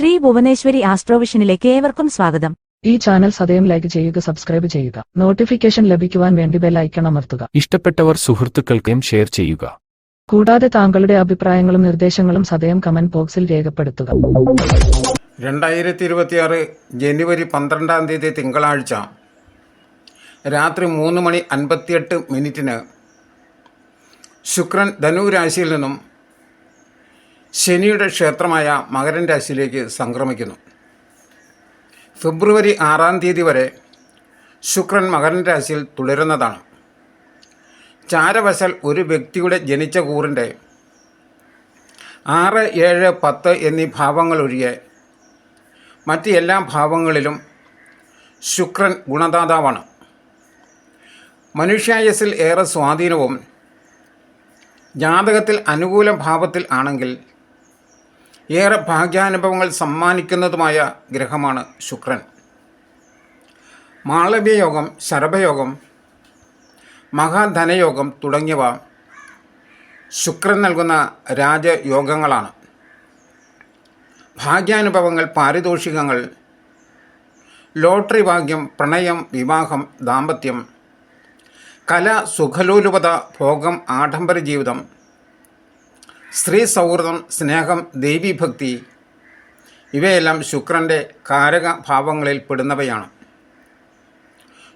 ശ്രീ ഭുവനേശ്വരി ആസ്ട്രോവിഷനിലേക്ക് ഏവർക്കും സ്വാഗതം. ഈ ചാനൽ സദയം ലൈക്ക് ചെയ്യുക സബ്സ്ക്രൈബ് ചെയ്യുക. നോട്ടിഫിക്കേഷൻ ലഭിക്കുവാൻ വേണ്ടി ബെൽ ഐക്കൺ അമർത്തുക. ഇഷ്ടപ്പെട്ടവർ സുഹൃത്തുക്കൾക്കും ഷെയർ ചെയ്യുക. കൂടാതെ താങ്കളുടെ അഭിപ്രായങ്ങളും നിർദ്ദേശങ്ങളും സദയം കമന്റ് ബോക്സിൽ രേഖപ്പെടുത്തുക. രണ്ടായിരത്തി ഇരുപത്തിയാറ് ജനുവരി പന്ത്രണ്ടാം തീയതി തിങ്കളാഴ്ച രാത്രി മൂന്ന് മണി അൻപത്തിയെട്ട് മിനിറ്റിന് ശുക്രൻ ധനു രാശിയിൽ നിന്നും ശനിയുടെ ക്ഷേത്രമായ മകരൻ രാശിയിലേക്ക് സംക്രമിക്കുന്നു. ഫെബ്രുവരി ആറാം തീയതി വരെ ശുക്രൻ മകരൻ രാശിയിൽ തുടരുന്നതാണ്. ചാരവശൽ ഒരു വ്യക്തിയുടെ ജനിച്ച കൂറിന്റെ ആറ് ഏഴ് പത്ത് എന്നീ ഭാവങ്ങളൊഴികെ മറ്റ് എല്ലാ ഭാവങ്ങളിലും ശുക്രൻ ഗുണദാതാവാണ്. മനുഷ്യായസിൽ ഏറെ സ്വാധീനവും ജാതകത്തിൽ അനുകൂല ഭാവത്തിൽ ആണെങ്കിൽ ഏറെ ഭാഗ്യാനുഭവങ്ങൾ സമ്മാനിക്കുന്നതുമായ ഗ്രഹമാണ് ശുക്രൻ. മാളവ്യയോഗം ശരഭയോഗം മഹാധനയോഗം തുടങ്ങിയവ ശുക്രൻ നൽകുന്ന രാജയോഗങ്ങളാണ്. ഭാഗ്യാനുഭവങ്ങൾ പാരിതോഷികങ്ങൾ ലോട്ടറി ഭാഗ്യം പ്രണയം വിവാഹം ദാമ്പത്യം കല സുഖലോലുപത ഭോഗം ആഡംബര ജീവിതം സ്ത്രീ സൗഹൃദം സ്നേഹം ദേവീഭക്തി ഇവയെല്ലാം ശുക്രന്റെ കാരക ഭാവങ്ങളിൽ പെടുന്നവയാണ്.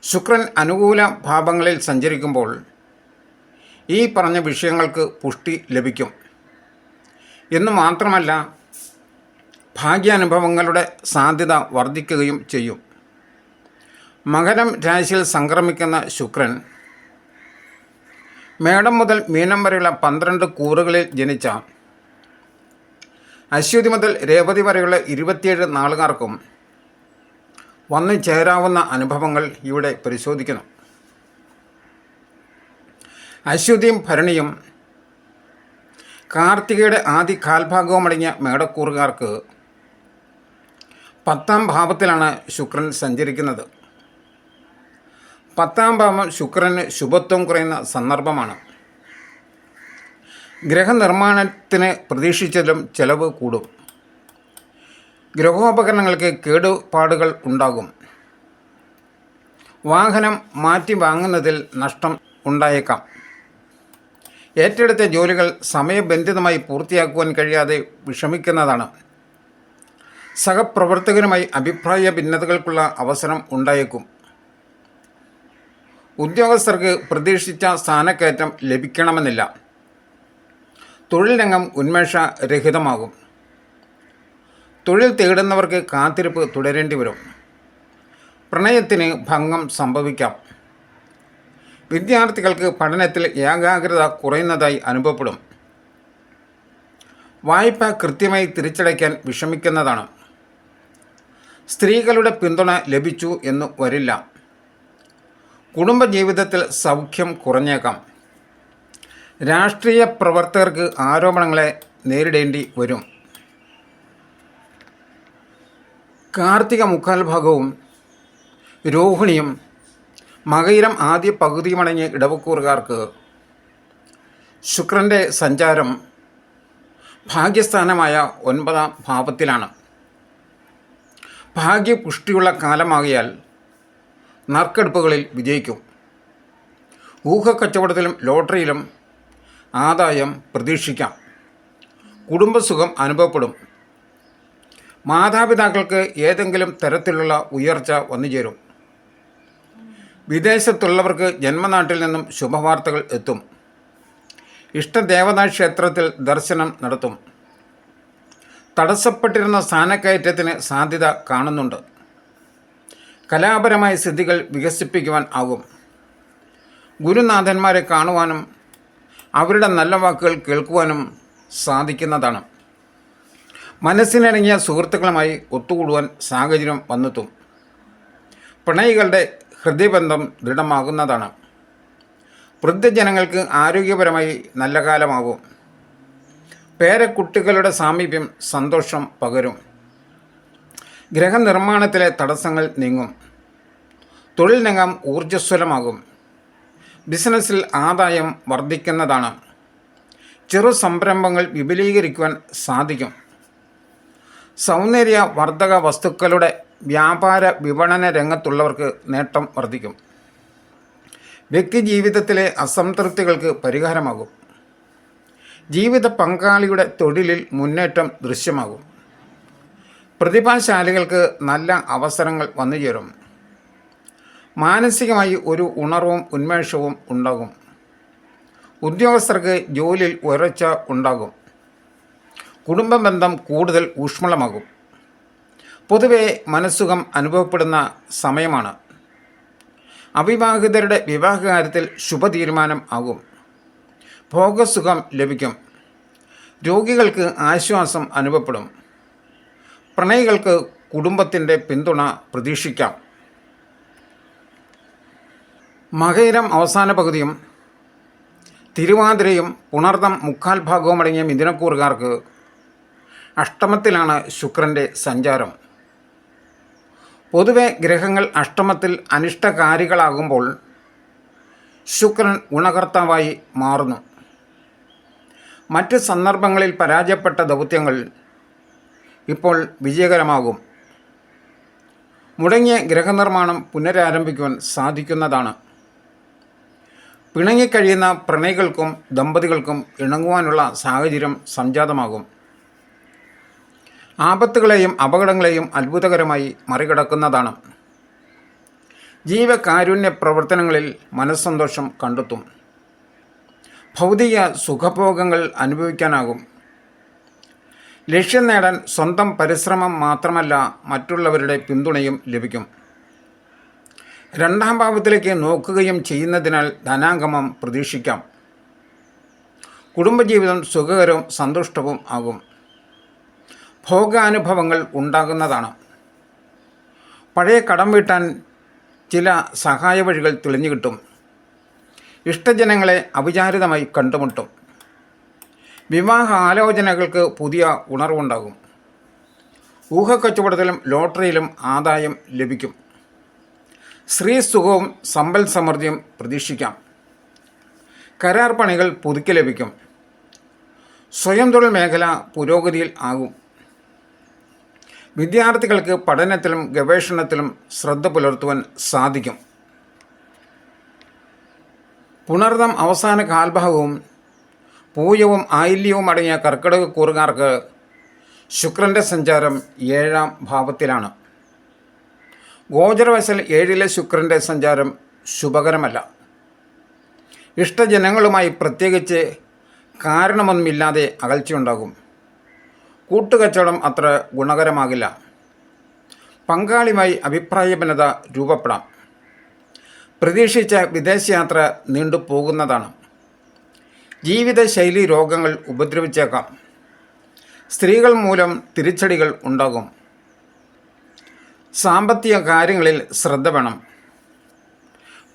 ശുക്രൻ അനുകൂല ഭാവങ്ങളിൽ സഞ്ചരിക്കുമ്പോൾ ഈ പറഞ്ഞ വിഷയങ്ങൾക്ക് പുഷ്ടി ലഭിക്കും. എന്ന് മാത്രമല്ല ഭാഗ്യാനുഭവങ്ങളുടെ സാധ്യത വർദ്ധിക്കുകയും ചെയ്യും. മകരം രാശിയിൽ സംക്രമിക്കുന്ന ശുക്രൻ മേടം മുതൽ മീനം വരെയുള്ള പന്ത്രണ്ട് കൂറുകളിൽ ജനിച്ച അശ്വതി മുതൽ രേവതി വരെയുള്ള ഇരുപത്തിയേഴ് നാളുകാർക്കും വന്നു ചേരാവുന്ന അനുഭവങ്ങൾ ഇവിടെ പരിശോധിക്കുന്നു. അശ്വതിയും ഭരണിയും കാർത്തികയുടെ ആദ്യ കാൽഭാഗവുമടങ്ങിയ മേടക്കൂറുകാർക്ക് പത്താം ഭാവത്തിലാണ് ശുക്രൻ സഞ്ചരിക്കുന്നത്. പത്താം ഭാവം ശുക്രന് ശുഭത്വം കുറയുന്ന സന്ദർഭമാണ്. ഗ്രഹനിർമ്മാണത്തിന് പ്രതീക്ഷിച്ചതിലും ചെലവ് കൂടും. ഗ്രഹോപകരണങ്ങൾക്ക് കേടുപാടുകൾ ഉണ്ടാകും. വാഹനം മാറ്റി വാങ്ങുന്നതിൽ നഷ്ടം ഉണ്ടായേക്കാം. ഏറ്റെടുത്ത ജോലികൾ സമയബന്ധിതമായി പൂർത്തിയാക്കുവാൻ കഴിയാതെ വിഷമിക്കുന്നതാണ്. സഹപ്രവർത്തകരുമായി അഭിപ്രായ ഭിന്നതകൾക്കുള്ള അവസരം ഉണ്ടായേക്കും. ഉദ്യോഗസ്ഥർക്ക് പ്രതീക്ഷിച്ച സ്ഥാനക്കയറ്റം ലഭിക്കണമെന്നില്ല. തൊഴിൽ രംഗം ഉന്മേഷ രഹിതമാകും. തൊഴിൽ തേടുന്നവർക്ക് കാത്തിരിപ്പ് തുടരേണ്ടി വരും. പ്രണയത്തിന് ഭംഗം സംഭവിക്കാം. വിദ്യാർത്ഥികൾക്ക് പഠനത്തിൽ ഏകാഗ്രത കുറയുന്നതായി അനുഭവപ്പെടും. വായ്പ കൃത്യമായി തിരിച്ചടയ്ക്കാൻ വിഷമിക്കുന്നതാണ്. സ്ത്രീകളുടെ പിന്തുണ ലഭിച്ചു എന്ന് വരില്ല. കുടുംബജീവിതത്തിൽ സൗഖ്യം കുറഞ്ഞേക്കാം. രാഷ്ട്രീയ പ്രവർത്തകർക്ക് ആരോപണങ്ങളെ നേരിടേണ്ടി വരും. കാർത്തിക മുക്കാൽ ഭാഗവും രോഹിണിയും മകയിരം ആദ്യ പകുതിയുമടങ്ങിയ ഇടവക്കൂറുകാർക്ക് ശുക്രന്റെ സഞ്ചാരം ഭാഗ്യസ്ഥാനമായ ഒൻപതാം ഭാവത്തിലാണ്. ഭാഗ്യപുഷ്ടിയുള്ള കാലമാകിയാൽ നറുക്കെടുപ്പുകളിൽ വിജയിക്കും. ഊഹക്കച്ചവടത്തിലും ലോട്ടറിയിലും ആദായം പ്രതീക്ഷിക്കാം. കുടുംബസുഖം അനുഭവപ്പെടും. മാതാപിതാക്കൾക്ക് ഏതെങ്കിലും തരത്തിലുള്ള ഉയർച്ച വന്നുചേരും. വിദേശത്തുള്ളവർക്ക് ജന്മനാട്ടിൽ നിന്നും ശുഭവാർത്തകൾ എത്തും. ഇഷ്ടദേവതാ ക്ഷേത്രത്തിൽ ദർശനം നടത്തും. തടസ്സപ്പെട്ടിരുന്ന സ്ഥാനക്കയറ്റത്തിന് സാധ്യത കാണുന്നുണ്ട്. കലാപരമായ സ്ഥിതികൾ വികസിപ്പിക്കുവാൻ ആകും. ഗുരുനാഥന്മാരെ കാണുവാനും അവരുടെ നല്ല വാക്കുകൾ കേൾക്കുവാനും സാധിക്കുന്നതാണ്. മനസ്സിനിണങ്ങിയ സുഹൃത്തുക്കളുമായി ഒത്തുകൂടുവാൻ സാഹചര്യം വന്നെത്തും. പ്രണയികളുടെ ഹൃദയബന്ധം ദൃഢമാകുന്നതാണ്. വൃദ്ധജനങ്ങൾക്ക് ആരോഗ്യപരമായി നല്ല കാലമാകും. പേരക്കുട്ടികളുടെ സാമീപ്യം സന്തോഷം പകരും. ഗ്രഹനിർമ്മാണത്തിലെ തടസ്സങ്ങൾ നീങ്ങും. തൊഴിൽ രംഗം ഊർജസ്വലമാകും. ബിസിനസ്സിൽ ആദായം വർദ്ധിക്കുന്നതാണ്. ചെറു സംരംഭങ്ങൾ വിപുലീകരിക്കുവാൻ സാധിക്കും. സൗന്ദര്യ വർദ്ധക വസ്തുക്കളുടെ വ്യാപാര വിപണന രംഗത്തുള്ളവർക്ക് നേട്ടം വർദ്ധിക്കും. വ്യക്തി ജീവിതത്തിലെ അസംതൃപ്തികൾക്ക് പരിഹാരമാകും. ജീവിത പങ്കാളിയുടെ തൊഴിലിൽ മുന്നേറ്റം ദൃശ്യമാകും. പ്രതിഭാശാലികൾക്ക് നല്ല അവസരങ്ങൾ വന്നുചേരും മാനസികമായി ഒരു ഉണർവും ഉന്മേഷവും ഉണ്ടാകും. ഉദ്യോഗസ്ഥർക്ക് ജോലിയിൽ ഉയർച്ച ഉണ്ടാകും. കുടുംബ ബന്ധം കൂടുതൽ ഊഷ്മളമാകും. പൊതുവെ മനസ്സുഖം അനുഭവപ്പെടുന്ന സമയമാണ്. അവിവാഹിതരുടെ വിവാഹകാര്യത്തിൽ ശുഭതീരുമാനം ആകും. ഭോഗസുഖം ലഭിക്കും. രോഗികൾക്ക് ആശ്വാസം അനുഭവപ്പെടും. പ്രണയികൾക്ക് കുടുംബത്തിന്റെ പിന്തുണ പ്രതീക്ഷിക്കാം. മകയിരം അവസാന പകുതിയും തിരുവാതിരയും പുണർദം മുക്കാൽ ഭാഗവും അടങ്ങിയ മിഥുനക്കൂറുകാർക്ക് അഷ്ടമത്തിലാണ് ശുക്രന്റെ സഞ്ചാരം. പൊതുവെ ഗ്രഹങ്ങൾ അഷ്ടമത്തിൽ അനിഷ്ടകാരികളാകുമ്പോൾ ശുക്രൻ ഗുണകർത്താവായി മാറുന്നു. മറ്റ് സന്ദർഭങ്ങളിൽ പരാജയപ്പെട്ട ദൗത്യങ്ങൾ ഇപ്പോൾ വിജയകരമാകും. മുടങ്ങിയ ഗ്രഹനിർമ്മാണം പുനരാരംഭിക്കുവാൻ സാധിക്കുന്നതാണ്. പിണങ്ങിക്കഴിയുന്ന പ്രണയികൾക്കും ദമ്പതികൾക്കും ഇണങ്ങുവാനുള്ള സാഹചര്യം സംജാതമാകും. ആപത്തുകളെയും അപകടങ്ങളെയും അത്ഭുതകരമായി മറികടക്കുന്നതാണ്. ജീവകാരുണ്യ പ്രവർത്തനങ്ങളിൽ മനസ്സന്തോഷം കണ്ടെത്തും. ഭൗതിക സുഖഭോഗങ്ങൾ അനുഭവിക്കാനാകും. ലക്ഷ്യം നേടാൻ സ്വന്തം പരിശ്രമം മാത്രമല്ല മറ്റുള്ളവരുടെ പിന്തുണയും ലഭിക്കും. രണ്ടാം ഭാവത്തിലേക്ക് നോക്കുകയും ചെയ്യുന്നതിനാൽ ധനാഗമം പ്രതീക്ഷിക്കാം. കുടുംബജീവിതം സുഖകരവും സന്തുഷ്ടവും ആകും. ഭോഗാനുഭവങ്ങൾ ഉണ്ടാകുന്നതാണ്. പഴയ കടം വീട്ടാൻ ചില സഹായ വഴികൾ തെളിഞ്ഞു കിട്ടും. ഇഷ്ടജനങ്ങളെ അവിചാരിതമായി കണ്ടുമുട്ടും. വിവാഹ ആലോചനകൾക്ക് പുതിയ ഉണർവുണ്ടാകും. ഊഹക്കച്ചവടത്തിലും ലോട്ടറിയിലും ആദായം ലഭിക്കും. സ്ത്രീ സുഖവും സമ്പൽ സമൃദ്ധിയും പ്രതീക്ഷിക്കാം. കരാർ പണികൾ പുതുക്കി ലഭിക്കും. സ്വയം തൊഴിൽ മേഖല പുരോഗതിയിൽ ആകും. വിദ്യാർത്ഥികൾക്ക് പഠനത്തിലും ഗവേഷണത്തിലും ശ്രദ്ധ പുലർത്തുവാൻ സാധിക്കും. പുണർദം അവസാന കാൽഭാഗവും പൂയവും ആയില്യവും അടങ്ങിയ കർക്കിടക കൂറുകാർക്ക് ശുക്രന്റെ സഞ്ചാരം ഏഴാം ഭാവത്തിലാണ്. ഗോചരവശൽ ഏഴിലെ ശുക്രന്റെ സഞ്ചാരം ശുഭകരമല്ല. ഇഷ്ടജനങ്ങളുമായി പ്രത്യേകിച്ച് കാരണമൊന്നുമില്ലാതെ അകൽച്ചയുണ്ടാകും. കൂട്ടുകച്ചവടം അത്ര ഗുണകരമാകില്ല. പങ്കാളിയുമായി അഭിപ്രായ ഭിന്നത രൂപപ്പെടാം. പ്രതീക്ഷിച്ച വിദേശയാത്ര നീണ്ടുപോകുന്നതാണ്. ജീവിതശൈലി രോഗങ്ങൾ ഉപദ്രവിച്ചേക്കാം. സ്ത്രീകൾ മൂലം തിരിച്ചടികൾ ഉണ്ടാകും. സാമ്പത്തിക കാര്യങ്ങളിൽ ശ്രദ്ധ വേണം.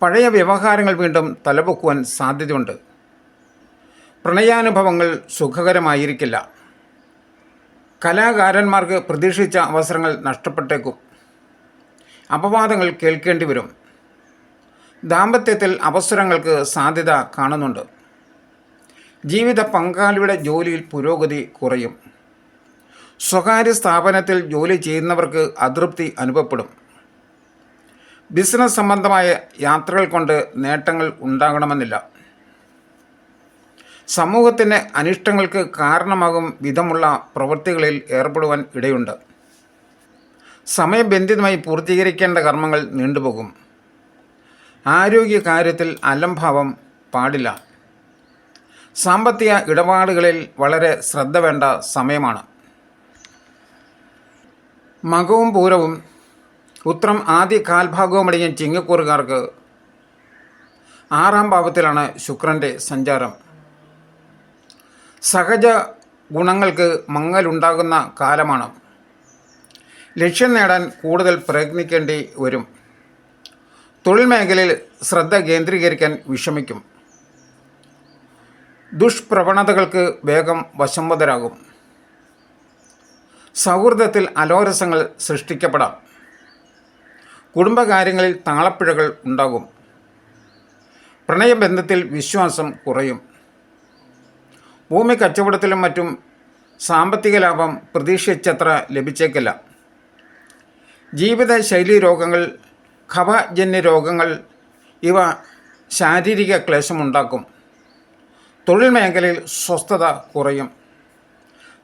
പഴയ വ്യവഹാരങ്ങൾ വീണ്ടും തലപൊക്കുവാൻ സാധ്യതയുണ്ട്. പ്രണയാനുഭവങ്ങൾ സുഖകരമായിരിക്കില്ല. കലാകാരന്മാർക്ക് പ്രതീക്ഷിച്ച അവസരങ്ങൾ നഷ്ടപ്പെട്ടേക്കും. അപവാദങ്ങൾ കേൾക്കേണ്ടി വരും. ദാമ്പത്യത്തിൽ അവസരങ്ങൾക്ക് സാധ്യത കാണുന്നുണ്ട്. ജീവിത പങ്കാളിയുടെ ജോലിയിൽ പുരോഗതി കുറയും. സ്വകാര്യ സ്ഥാപനത്തിൽ ജോലി ചെയ്യുന്നവർക്ക് അതൃപ്തി അനുഭവപ്പെടും. ബിസിനസ് സംബന്ധമായ യാത്രകൾ കൊണ്ട് നേട്ടങ്ങൾ ഉണ്ടാകണമെന്നില്ല. സമൂഹത്തിന്റെ അനിഷ്ടങ്ങൾക്ക് കാരണമാകും വിധമുള്ള പ്രവൃത്തികളിൽ ഏർപ്പെടുവാൻ ഇടയുണ്ട്. സമയബന്ധിതമായി പൂർത്തീകരിക്കേണ്ട കർമ്മങ്ങൾ നീണ്ടുപോകും. ആരോഗ്യ കാര്യത്തിൽ അലംഭാവം പാടില്ല. സാമ്പത്തിക ഇടപാടുകളിൽ വളരെ ശ്രദ്ധ വേണ്ട സമയമാണ്. മകവും പൂരവും ഉത്രം ആദ്യ കാൽഭാഗവും അടങ്ങിയ ചിങ്ങക്കൂറുകാർക്ക് ആറാം ഭാവത്തിലാണ് ശുക്രന്റെ സഞ്ചാരം. സഹജ ഗുണങ്ങൾക്ക് മങ്ങലുണ്ടാകുന്ന കാലമാണ്. ലക്ഷ്യം നേടാൻ കൂടുതൽ പ്രയത്നിക്കേണ്ടി വരും. തൊഴിൽ മേഖലയിൽ ശ്രദ്ധ കേന്ദ്രീകരിക്കാൻ വിഷമിക്കും. ദുഷ്പ്രവണതകൾക്ക് വേഗം വശംവതരാകും. സൗഹൃദത്തിൽ അലോരസങ്ങൾ സൃഷ്ടിക്കപ്പെടാം. കുടുംബകാര്യങ്ങളിൽ താളപ്പിഴകൾ ഉണ്ടാകും. പ്രണയബന്ധത്തിൽ വിശ്വാസം കുറയും. ഭൂമി കച്ചവടത്തിലും മറ്റും സാമ്പത്തിക ലാഭം പ്രതീക്ഷിച്ചത്ര ലഭിച്ചേക്കില്ല. ജീവിതശൈലി രോഗങ്ങൾ ഖവജന്യ രോഗങ്ങൾ ഇവ ശാരീരിക ക്ലേശമുണ്ടാക്കും. തൊഴിൽ മേഖലയിൽ സ്വസ്ഥത കുറയും.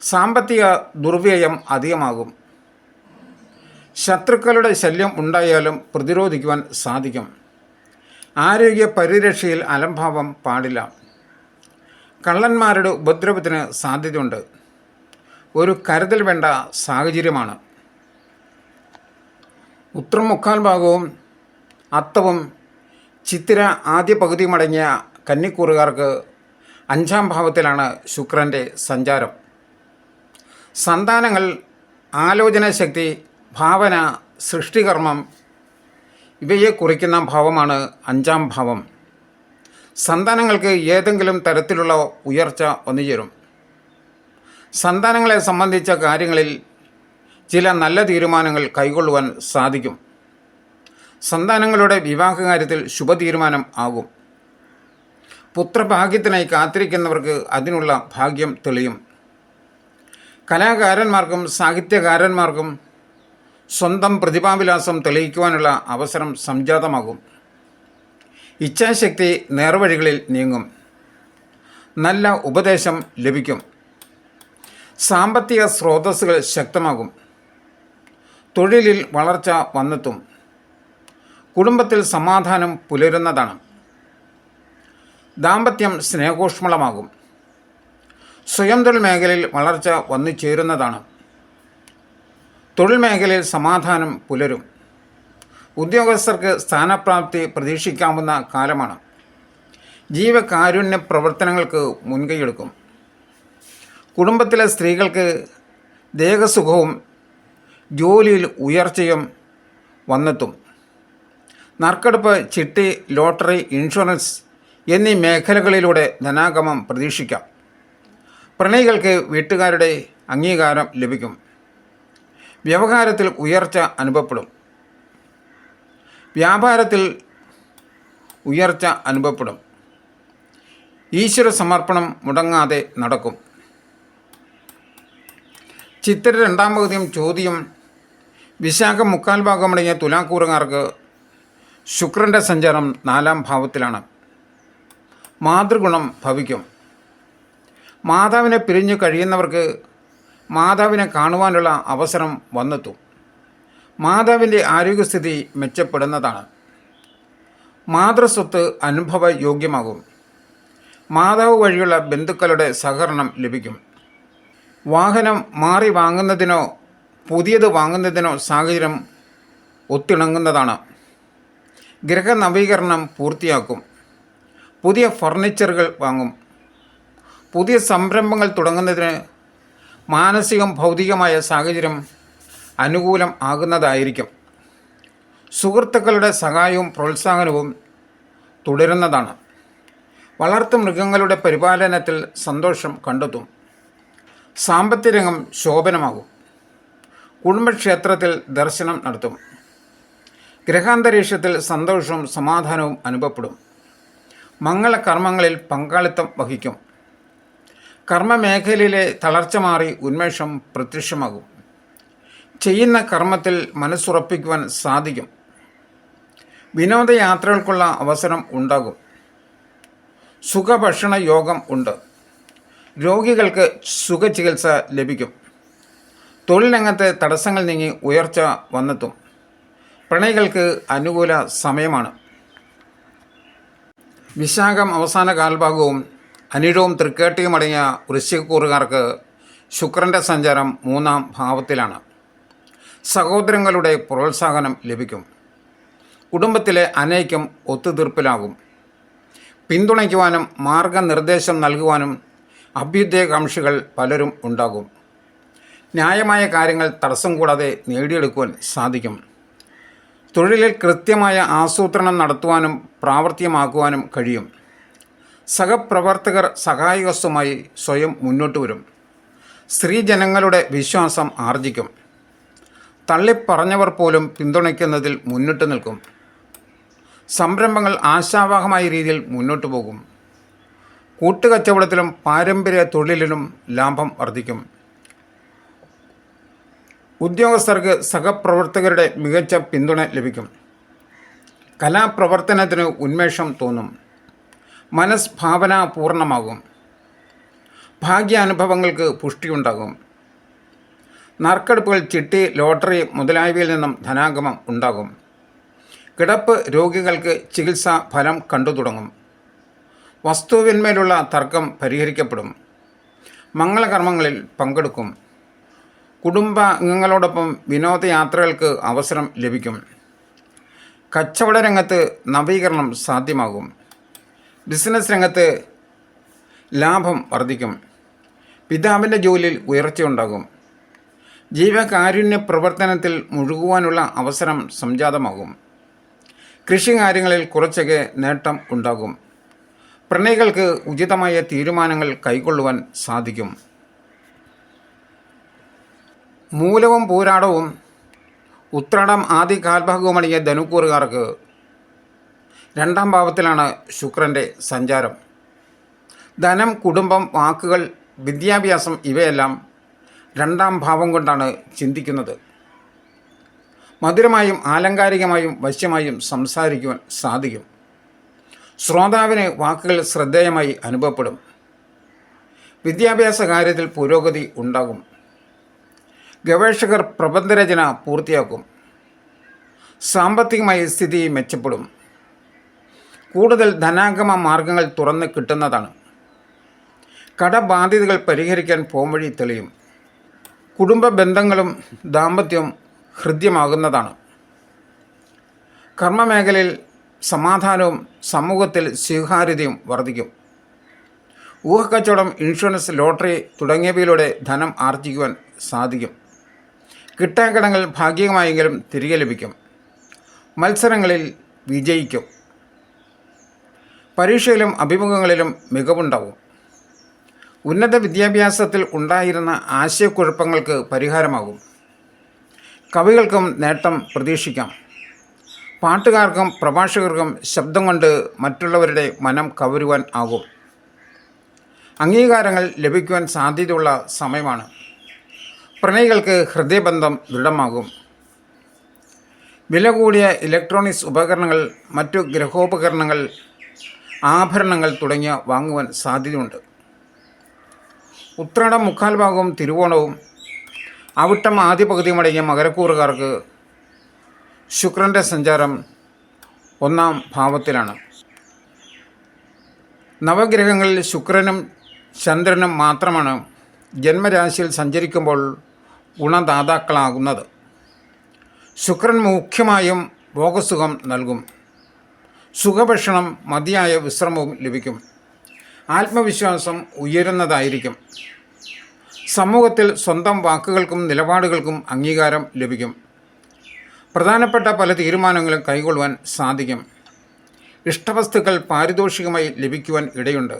സാമ്പത്തിക ദുർവ്യയം അധികമാകും. ശത്രുക്കളുടെ ശല്യം ഉണ്ടായാലും പ്രതിരോധിക്കുവാൻ സാധിക്കും. ആരോഗ്യ പരിരക്ഷയിൽ അലംഭാവം പാടില്ല. കള്ളന്മാരുടെ ഉപദ്രവത്തിന് സാധ്യതയുണ്ട്. ഒരു കരുതൽ വേണ്ട സാഹചര്യമാണ്. ഉത്രം മുക്കാൽ ഭാഗവും അത്തവും ചിത്തിര ആദ്യ പകുതിയുമടങ്ങിയ കന്നിക്കൂറുകാർക്ക് അഞ്ചാം ഭാവത്തിലാണ് ശുക്രന്റെ സഞ്ചാരം. സന്താനങ്ങൾ ആലോചനാശക്തി ഭാവന സൃഷ്ടികർമ്മം ഇവയെ കുറിക്കുന്ന ഭാവമാണ് അഞ്ചാം ഭാവം. സന്താനങ്ങൾക്ക് ഏതെങ്കിലും തരത്തിലുള്ള ഉയർച്ച ഒന്നുചേരും സന്താനങ്ങളെ സംബന്ധിച്ച കാര്യങ്ങളിൽ ചില നല്ല തീരുമാനങ്ങൾ കൈക്കൊള്ളുവാൻ സാധിക്കും. സന്താനങ്ങളുടെ വിവാഹകാര്യത്തിൽ ശുഭതീരുമാനം ആകും. പുത്രഭാഗ്യത്തിനായി കാത്തിരിക്കുന്നവർക്ക് അതിനുള്ള ഭാഗ്യം തെളിയും. കലാകാരന്മാർക്കും സാഹിത്യകാരന്മാർക്കും സ്വന്തം പ്രതിഭാവിലാസം തെളിയിക്കുവാനുള്ള അവസരം സംജാതമാകും. ഇച്ഛാശക്തി നേർവഴികളിൽ നീങ്ങും. നല്ല ഉപദേശം ലഭിക്കും. സാമ്പത്തിക സ്രോതസ്സുകൾ ശക്തമാകും. തൊഴിലിൽ വളർച്ച വന്നെത്തും. കുടുംബത്തിൽ സമാധാനം പുലരുന്നതാണ്. ദാമ്പത്യം സ്നേഹോഷ്മളമാകും സ്വയം തൊഴിൽ മേഖലയിൽ വളർച്ച വന്നു ചേരുന്നതാണ്. തൊഴിൽ മേഖലയിൽ സമാധാനം പുലരും. ഉദ്യോഗസ്ഥർക്ക് സ്ഥാനപ്രാപ്തി പ്രതീക്ഷിക്കാവുന്ന കാലമാണ്. ജീവകാരുണ്യ പ്രവർത്തനങ്ങൾക്ക് മുൻകൈയെടുക്കും. കുടുംബത്തിലെ സ്ത്രീകൾക്ക് ദേഹസുഖവും ജോലിയിൽ ഉയർച്ചയും വന്നെത്തും. നറുക്കെടുപ്പ് ചിട്ടി ലോട്ടറി ഇൻഷുറൻസ് എന്നീ മേഖലകളിലൂടെ ധനാഗമം പ്രതീക്ഷിക്കാം. പ്രണയികൾക്ക് വീട്ടുകാരുടെ അംഗീകാരം ലഭിക്കും. വ്യവഹാരത്തിൽ ഉയർച്ച അനുഭവപ്പെടും. വ്യാപാരത്തിൽ ഉയർച്ച അനുഭവപ്പെടും. ഈശ്വര സമർപ്പണം മുടങ്ങാതെ നടക്കും. ചിത്ര രണ്ടാം പകുതിയും ചോദ്യം വിശാഖം മുക്കാൽ ഭാഗമടങ്ങിയ തുലാക്കൂറുകാർക്ക് ശുക്രന്റെ സഞ്ചാരം നാലാം ഭാവത്തിലാണ്. മാതൃഗുണം ഭവിക്കും. മാതാവിനെ പിരിഞ്ഞു കഴിയുന്നവർക്ക് മാതാവിനെ കാണുവാനുള്ള അവസരം വന്നെത്തും. മാതാവിന്റെ ആരോഗ്യസ്ഥിതി മെച്ചപ്പെടുന്നതാണ്. മാതൃസ്വത്ത് അനുഭവ യോഗ്യമാകും മാതാവ് വഴിയുള്ള ബന്ധുക്കളുടെ സഹകരണം ലഭിക്കും. വാഹനം മാറി വാങ്ങുന്നതിനോ പുതിയത് വാങ്ങുന്നതിനോ സാഹചര്യം ഒത്തിണങ്ങുന്നതാണ്. ഗൃഹനവീകരണം പൂർത്തിയാക്കും. പുതിയ ഫർണിച്ചറുകൾ വാങ്ങും. പുതിയ സംരംഭങ്ങൾ തുടങ്ങുന്നതിന് മാനസികം ഭൗതികമായ സാഹചര്യം അനുകൂലം ആകുന്നതായിരിക്കും. സുഹൃത്തുക്കളുടെ സഹായവും പ്രോത്സാഹനവും തുടരുന്നതാണ്. വളർത്തു മൃഗങ്ങളുടെ പരിപാലനത്തിൽ സന്തോഷം കണ്ടെത്തും. സാമ്പത്തിക ശോഭനമാകും. കുടുംബക്ഷേത്രത്തിൽ ദർശനം നടത്തും. ഗ്രഹാന്തരീക്ഷത്തിൽ സന്തോഷവും സമാധാനവും അനുഭവപ്പെടും. മംഗളകർമ്മങ്ങളിൽ പങ്കാളിത്തം വഹിക്കും. കർമ്മമേഖലയിലെ തളർച്ച മാറി ഉന്മേഷം പ്രത്യക്ഷമാകും. ചെയ്യുന്ന കർമ്മത്തിൽ മനസ്സുറപ്പിക്കുവാൻ സാധിക്കും. വിനോദയാത്രകൾക്കുള്ള അവസരം ഉണ്ടാകും. സുഖഭക്ഷണ യോഗം ഉണ്ട്. രോഗികൾക്ക് സുഖചികിത്സ ലഭിക്കും. തൊഴിലംഗത്തെ തടസ്സങ്ങൾ നീങ്ങി ഉയർച്ച വന്നെത്തും. പ്രണയികൾക്ക് അനുകൂല സമയമാണ്. വിശാഖം അവസാന കാൽഭാഗവും അനിഴവും തൃക്കേട്ടിയും അടങ്ങിയ വൃശ്ചികക്കൂറുകാർക്ക് ശുക്രന്റെ സഞ്ചാരം മൂന്നാം ഭാവത്തിലാണ്. സഹോദരങ്ങളുടെ പ്രോത്സാഹനം ലഭിക്കും. കുടുംബത്തിലെ അനൈക്യം ഒത്തുതീർപ്പിലാകും. പിന്തുണയ്ക്കുവാനും മാർഗനിർദ്ദേശം നൽകുവാനും അഭ്യുദയകാംക്ഷികൾ പലരും ഉണ്ടാകും. ന്യായമായ കാര്യങ്ങൾ തടസ്സം കൂടാതെ നേടിയെടുക്കുവാൻ സാധിക്കും. തൊഴിലിൽ കൃത്യമായ ആസൂത്രണം നടത്തുവാനും പ്രാവർത്തികമാക്കുവാനും കഴിയും. സഹപ്രവർത്തകർ സഹായകസ്വമായി സ്വയം മുന്നോട്ട് വരും. സ്ത്രീജനങ്ങളുടെ വിശ്വാസം ആർജിക്കും. തള്ളിപ്പറഞ്ഞവർ പോലും പിന്തുണയ്ക്കുന്നതിൽ മുന്നിട്ട് നിൽക്കും. സംരംഭങ്ങൾ ആശാവഹമായ രീതിയിൽ മുന്നോട്ട് പോകും. കൂട്ടുകച്ചവടത്തിലും പാരമ്പര്യ തൊഴിലിലും ലാഭം വർദ്ധിക്കും. ഉദ്യോഗസ്ഥർക്ക് സഹപ്രവർത്തകരുടെ മികച്ച പിന്തുണ ലഭിക്കും. കലാപ്രവർത്തനത്തിന് ഉന്മേഷം തോന്നും. മനസ്ഭാവന പൂർണമാകും. ഭാഗ്യാനുഭവങ്ങൾക്ക് പുഷ്ടിയുണ്ടാകും. നറുക്കെടുപ്പുകൾ ചിട്ടി ലോട്ടറി മുതലായവയിൽ നിന്നും ധനാഗമം ഉണ്ടാകും. കിടപ്പ് രോഗികൾക്ക് ചികിത്സാ ഫലം കണ്ടു തുടങ്ങും. വസ്തുവിന്മേലുള്ള തർക്കം പരിഹരിക്കപ്പെടും. മംഗളകർമ്മങ്ങളിൽ പങ്കെടുക്കും. കുടുംബ അംഗങ്ങളോടൊപ്പം വിനോദയാത്രകൾക്ക് അവസരം ലഭിക്കും. കച്ചവട രംഗത്ത് നവീകരണം സാധ്യമാകും. ബിസിനസ് രംഗത്ത് ലാഭം വർദ്ധിക്കും. പിതാവിന്റെ ജോലിയിൽ ഉയർച്ചയുണ്ടാകും ജീവകാരുണ്യ പ്രവർത്തനത്തിൽ മുഴുകുവാനുള്ള അവസരം സംജാതമാകും. കൃഷി കാര്യങ്ങളിൽ കുറച്ചൊക്കെ നേട്ടം ഉണ്ടാകും. പ്രണയികൾക്ക് ഉചിതമായ തീരുമാനങ്ങൾ കൈക്കൊള്ളുവാൻ സാധിക്കും. മൂലവും പൂരാടവും ഉത്രാടം ആദ്യ കാൽഭാഗവുമടങ്ങിയ ധനുക്കൂറുകാർക്ക്. രണ്ടാം ഭാവത്തിലാണ് ശുക്രന്റെ സഞ്ചാരം. ധനം കുടുംബം വാക്കുകൾ വിദ്യാഭ്യാസം ഇവയെല്ലാം രണ്ടാം ഭാവം കൊണ്ടാണ് ചിന്തിക്കുന്നത്. മധുരമായും ആലങ്കാരികമായും വശ്യമായും സംസാരിക്കുവാൻ സാധിക്കും. ശ്രോതാവിന് വാക്കുകൾ ശ്രദ്ധേയമായി അനുഭവപ്പെടും. വിദ്യാഭ്യാസ കാര്യത്തിൽ പുരോഗതി ഉണ്ടാകും. ഗവേഷകർ പ്രബന്ധരചന പൂർത്തിയാക്കും. സാമ്പത്തികമായി സ്ഥിതി മെച്ചപ്പെടും. കൂടുതൽ ധനാഗമ മാർഗങ്ങൾ തുറന്ന് കിട്ടുന്നതാണ്. കടബാധ്യതകൾ പരിഹരിക്കാൻ പോംവഴി തെളിയും. കുടുംബ ബന്ധങ്ങളും ദാമ്പത്യവും ഹൃദ്യമാകുന്നതാണ്. കർമ്മമേഖലയിൽ സമാധാനവും സമൂഹത്തിൽ സ്വീകാര്യതയും വർദ്ധിക്കും. ഊഹക്കച്ചവടം ഇൻഷുറൻസ് ലോട്ടറി തുടങ്ങിയവയിലൂടെ ധനം ആർജിക്കുവാൻ സാധിക്കും. കിട്ടാക്കടങ്ങൾ ഭാഗികമായെങ്കിലും തിരികെ ലഭിക്കും. മത്സരങ്ങളിൽ വിജയിക്കും. പരീക്ഷയിലും അഭിമുഖങ്ങളിലും മികവുണ്ടാവും. ഉന്നത വിദ്യാഭ്യാസത്തിൽ ഉണ്ടായിരുന്ന ആശയക്കുഴപ്പങ്ങൾക്ക് പരിഹാരമാകും. കവികൾക്കും നേട്ടം പ്രതീക്ഷിക്കാം. പാട്ടുകാർക്കും പ്രഭാഷകർക്കും ശബ്ദം കൊണ്ട് മറ്റുള്ളവരുടെ മനം കവരുവാൻ ആകും. അംഗീകാരങ്ങൾ ലഭിക്കുവാൻ സാധ്യതയുള്ള സമയമാണ്. പ്രണയികൾക്ക് ഹൃദയബന്ധം ദൃഢമാകും. വില കൂടിയ ഇലക്ട്രോണിക്സ് ഉപകരണങ്ങൾ മറ്റു ഗ്രഹോപകരണങ്ങൾ ആഭരണങ്ങൾ തുടങ്ങിയ വാങ്ങുവാൻ സാധ്യതയുണ്ട്. ഉത്രാടം മുക്കാൽ ഭാഗവും തിരുവോണവും അവിട്ടം ആദ്യ പകുതിയും അടങ്ങിയ മകരക്കൂറുകാർക്ക് ശുക്രന്റെ സഞ്ചാരം ഒന്നാം ഭാവത്തിലാണ്. നവഗ്രഹങ്ങളിൽ ശുക്രനും ചന്ദ്രനും മാത്രമാണ് ജന്മരാശിയിൽ സഞ്ചരിക്കുമ്പോൾ ഗുണദാതാക്കളാകുന്നത്. ശുക്രൻ മുഖ്യമായും ഭോഗസുഖം നൽകും. സുഖഭക്ഷണം മതിയായ വിശ്രമവും ലഭിക്കും. ആത്മവിശ്വാസം ഉയരുന്നതായിരിക്കും. സമൂഹത്തിൽ സ്വന്തം വാക്കുകൾക്കും നിലപാടുകൾക്കും അംഗീകാരം ലഭിക്കും. പ്രധാനപ്പെട്ട പല തീരുമാനങ്ങളും കൈകൊള്ളുവാൻ സാധിക്കും. ഇഷ്ടവസ്തുക്കൾ പാരിതോഷികമായി ലഭിക്കുവാൻ ഇടയുണ്ട്.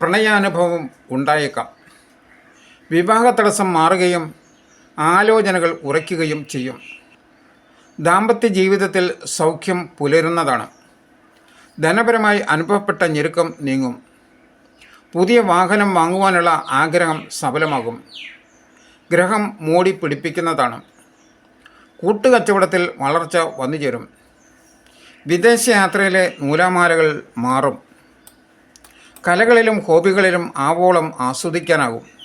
പ്രണയാനുഭവം ഉണ്ടായേക്കാം. വിവാഹ തടസ്സം മാറുകയും ആലോചനകൾ ഉറയ്ക്കുകയും ചെയ്യും. ദാമ്പത്യ ജീവിതത്തിൽ സൗഖ്യം പുലരുന്നതാണ്. ധനപരമായി അനുഭവപ്പെട്ട ഞെരുക്കം നീങ്ങും. പുതിയ വാഹനം വാങ്ങുവാനുള്ള ആഗ്രഹം സഫലമാകും ഗ്രഹം മൂടി പിടിപ്പിക്കുന്നതാണ്. കൂട്ടുകച്ചവടത്തിൽ വളർച്ച വന്നുചേരും. വിദേശയാത്രയിലെ നൂലാമാലകൾ മാറും. കലകളിലും ഹോബികളിലും ആവോളം ആസ്വദിക്കാനാകും.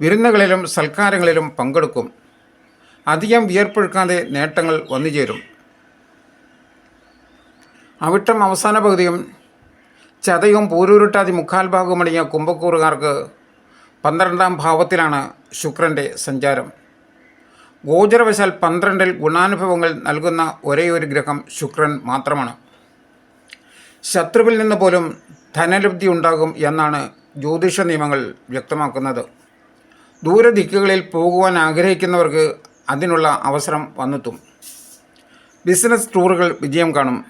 വിരുന്നുകളിലും സൽക്കാരങ്ങളിലും പങ്കെടുക്കും. അധികം വിയർപ്പൊഴുക്കാതെ നേട്ടങ്ങൾ വന്നുചേരും. അവിട്ടം അവസാന പകുതിയും ചതയും പൂരൂരുട്ടാതി മുക്കാൽ ഭാഗവുമടങ്ങിയ കുംഭക്കൂറുകാർക്ക് പന്ത്രണ്ടാം ഭാവത്തിലാണ് ശുക്രന്റെ സഞ്ചാരം. ഗോചരവശാൽ പന്ത്രണ്ടിൽ ഗുണാനുഭവങ്ങൾ നൽകുന്ന ഒരേയൊരു ഗ്രഹം ശുക്രൻ മാത്രമാണ്. ശത്രുവിൽ നിന്ന് പോലും ധനലബ്ധി ഉണ്ടാകും എന്നാണ് ജ്യോതിഷ നിയമങ്ങൾ വ്യക്തമാക്കുന്നത്. ദൂരദിക്കുകളിൽ പോകുവാൻ ആഗ്രഹിക്കുന്നവർക്ക് അതിനുള്ള അവസരം വന്നെത്തും. ബിസിനസ് ടൂറുകൾ വിജയം കാണും.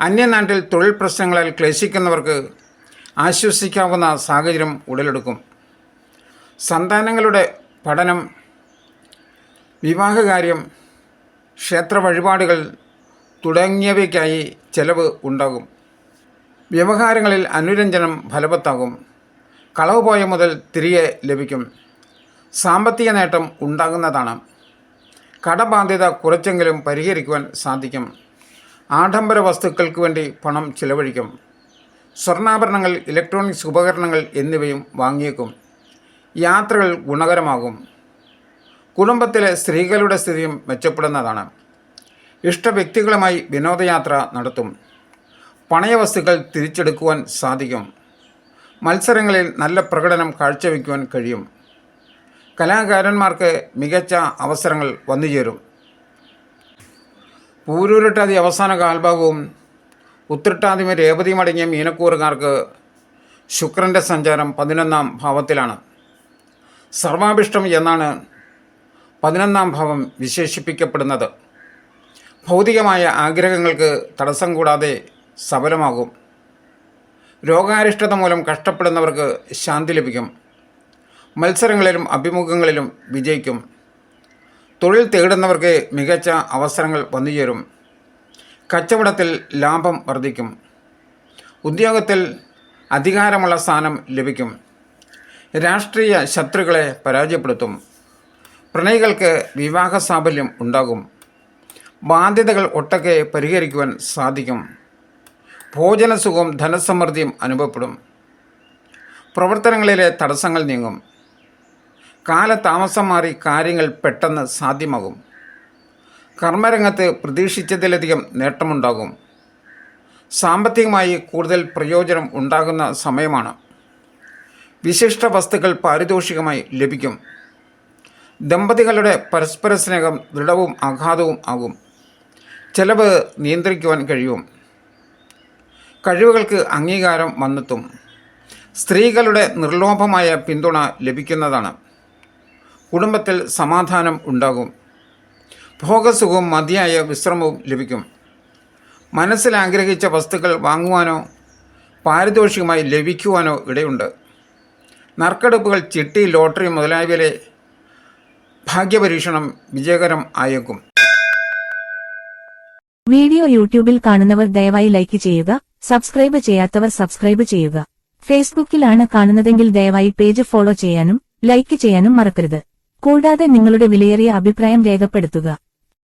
അന്യനാട്ടിൽ തൊഴിൽ പ്രശ്നങ്ങളാൽ ക്ലേശിക്കുന്നവർക്ക് ആശ്വസിക്കാവുന്ന സാഹചര്യം ഉടലെടുക്കും. സന്താനങ്ങളുടെ പഠനം വിവാഹകാര്യം ക്ഷേത്ര വഴിപാടുകൾ തുടങ്ങിയവയ്ക്കായി ചെലവ് ഉണ്ടാകും. വ്യവഹാരങ്ങളിൽ അനുരഞ്ജനം ഫലവത്താകും. കളവ് പോയ മുതൽ തിരികെ ലഭിക്കും. സാമ്പത്തിക നേട്ടം ഉണ്ടാകുന്നതാണ്. കടബാധ്യത കുറച്ചെങ്കിലും പരിഹരിക്കുവാൻ സാധിക്കും. ആഡംബര വസ്തുക്കൾക്ക് വേണ്ടി പണം ചിലവഴിക്കും. സ്വർണാഭരണങ്ങൾ ഇലക്ട്രോണിക്സ് ഉപകരണങ്ങൾ എന്നിവയും വാങ്ങിയേക്കും. യാത്രകൾ ഗുണകരമാകും. കുടുംബത്തിലെ സ്ത്രീകളുടെ സ്ഥിതിയും മെച്ചപ്പെടുന്നതാണ്. ഇഷ്ട വ്യക്തികളുമായി വിനോദയാത്ര നടത്തും. പണയവസ്തുക്കൾ തിരിച്ചെടുക്കുവാൻ സാധിക്കും. മത്സരങ്ങളിൽ നല്ല പ്രകടനം കാഴ്ചവെക്കുവാൻ കഴിയും. കലാകാരന്മാർക്ക് മികച്ച അവസരങ്ങൾ വന്നുചേരും പൂരൂരട്ടാതി അവസാന കാൽഭാഗവും ഉത്രട്ടാതിമ രേവതിയും അടങ്ങിയ മീനക്കൂറുകാർക്ക് ശുക്രന്റെ സഞ്ചാരം പതിനൊന്നാം ഭാവത്തിലാണ്. സർവാഭിഷ്ടം എന്നാണ് പതിനൊന്നാം ഭാവം വിശേഷിപ്പിക്കപ്പെടുന്നത്. ഭൗതികമായ ആഗ്രഹങ്ങൾക്ക് തടസ്സം കൂടാതെ സഫലമാകും രോഗാരിഷ്ടത മൂലം കഷ്ടപ്പെടുന്നവർക്ക് ശാന്തി ലഭിക്കും. മത്സരങ്ങളിലും അഭിമുഖങ്ങളിലും വിജയിക്കും. തൊഴിൽ തേടുന്നവർക്ക് മികച്ച അവസരങ്ങൾ വന്നുചേരും കച്ചവടത്തിൽ ലാഭം വർദ്ധിക്കും. ഉദ്യോഗത്തിൽ അധികാരമുള്ള സ്ഥാനം ലഭിക്കും. രാഷ്ട്രീയ ശത്രുക്കളെ പരാജയപ്പെടുത്തും. പ്രണയികൾക്ക് വിവാഹ സാഫല്യം ഉണ്ടാകും. ബാധ്യതകൾ ഒട്ടൊക്കെ പരിഹരിക്കുവാൻ സാധിക്കും. ഭോജനസുഖവും ധനസമൃദ്ധിയും അനുഭവപ്പെടും. പ്രവർത്തനങ്ങളിലെ തടസ്സങ്ങൾ നീങ്ങും. കാലതാമസം മാറി കാര്യങ്ങൾ പെട്ടെന്ന് സാധ്യമാകും. കർമ്മരംഗത്ത് പ്രതീക്ഷിച്ചതിലധികം നേട്ടമുണ്ടാകും. സാമ്പത്തികമായി കൂടുതൽ പ്രയോജനം ഉണ്ടാകുന്ന സമയമാണ്. വിശിഷ്ട വസ്തുക്കൾ പാരിതോഷികമായി ലഭിക്കും. ദമ്പതികളുടെ പരസ്പര സ്നേഹം ദൃഢവും ആഘാതവും ആകും. ചെലവ് നിയന്ത്രിക്കുവാൻ കഴിയും. കഴിവുകൾക്ക് അംഗീകാരം വന്നെത്തും. സ്ത്രീകളുടെ നിർലോഭമായ പിന്തുണ ലഭിക്കുന്നതാണ്. കുടുംബത്തിൽ സമാധാനം ഉണ്ടാകും. ഭോഗസുഖവും മതിയായ വിശ്രമവും ലഭിക്കും. മനസ്സിൽ ആഗ്രഹിച്ച വസ്തുക്കൾ വാങ്ങുവാനോ പാരിതോഷികമായി ലഭിക്കുവാനോ ഇടയുണ്ട്. നറുക്കെടുപ്പുകൾ ചിട്ടി ലോട്ടറി മുതലായവയിലെ ഭാഗ്യപരീക്ഷണം വിജയകരം ആയേക്കും. വീഡിയോ യൂട്യൂബിൽ കാണുന്നവർ ദയവായി ലൈക്ക് ചെയ്യുക സബ്സ്ക്രൈബ് ചെയ്യാത്തവർ സബ്സ്ക്രൈബ് ചെയ്യുക. ഫേസ്ബുക്കിലാണ് കാണുന്നതെങ്കിൽ ദയവായി പേജ് ഫോളോ ചെയ്യാനും ലൈക്ക് ചെയ്യാനും മറക്കരുത്. കൂടാതെ നിങ്ങളുടെ വിലയേറിയ അഭിപ്രായം രേഖപ്പെടുത്തുക.